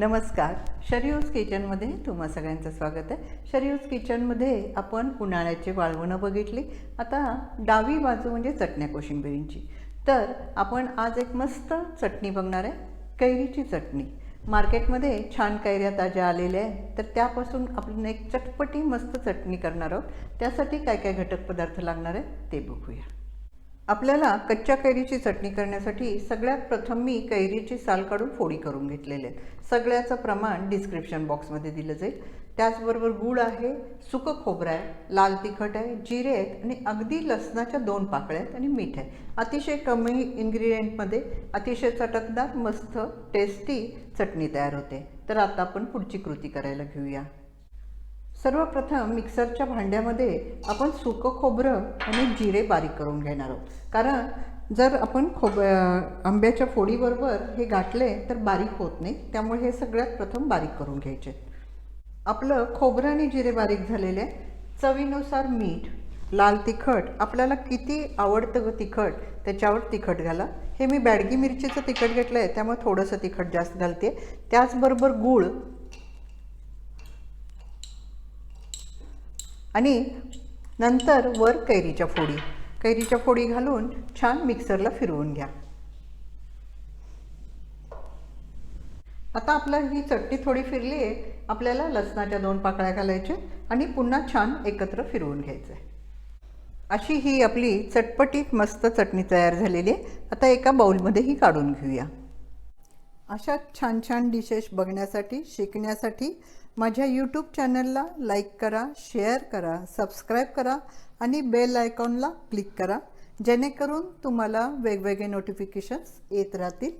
नमस्कार शरीयूज किचनमध्ये तुम्हा सगळ्यांचं स्वागत आहे. शरीयूज किचनमध्ये आपण उन्हाळ्याची वाळवणं बघितली. आता डावी बाजू म्हणजे चटण्या कोशिंबिरींची. तर आपण आज एक मस्त चटणी बघणार आहे कैरीची चटणी. मार्केटमध्ये छान कैऱ्या ताज्या आलेल्या आहे तर त्यापासून आपण एक चटपटी मस्त चटणी करणार आहोत. त्यासाठी काय काय घटक पदार्थ लागणार आहे ते बघूया. आपल्याला कच्च्या कैरीची चटणी करण्यासाठी सगळ्यात प्रथम मी कैरीची साल काढून फोडी करून घेतलेले आहेत सगळ्याचं प्रमाण डिस्क्रिप्शन बॉक्समध्ये दिलं जाईल. त्याचबरोबर गूळ आहे सुकं खोबरं आहे लाल तिखट आहे जिरे आहेत आणि अगदी लसणाच्या दोन पाकळ्या आहेत आणि मीठ आहे. अतिशय कमी इन्ग्रेडियंटमध्ये अतिशय चटकदार मस्त टेस्टी चटणी तयार होते. तर आता आपण पुढची कृती करायला घेऊया. सर्वप्रथम मिक्सरच्या भांड्यामध्ये आपण सुकं खोबरं आणि जिरे बारीक करून घेणार आहोत. कारण जर आपण खोब आंब्याच्या फोडीबरोबर हे गाठले तर बारीक होत नाही. त्यामुळे हे सगळ्यात प्रथम बारीक करून घ्यायचे. आपलं खोबरं आणि जिरे बारीक झालेले आहे. चवीनुसार मीठ लाल तिखट आपल्याला किती आवडतं तिखट त्याच्यावर तिखट घाला. हे मी बॅडगी मिरचीचं तिखट घेतलं आहे त्यामुळे थोडंसं तिखट जास्त घालते. त्याचबरोबर गूळ आणि नंतर वर कैरीच्या फोडी. कैरीच्या फोडी घालून छान मिक्सरला फिरवून घ्या. आता आपलं ही चटणी थोडी फिरली आहे. आपल्याला लसणाच्या दोन पाकळ्या घालायच्या आणि पुन्हा छान एकत्र फिरवून घ्यायचं आहे. अशी ही आपली चटपटीत मस्त चटणी तयार झालेली आहे. आता एका बाऊलमध्ये ही काढून घेऊया. अशा छान छान डिशेस बघण्यासाठी शिकण्यासाठी माझ्या यूट्यूब चॅनलला लाईक करा शेअर करा सबस्क्राईब करा आणि बेल आयकॉनला क्लिक करा. जेणेकरून तुम्हाला वेगवेगळे नोटिफिकेशन्स येत राहतील.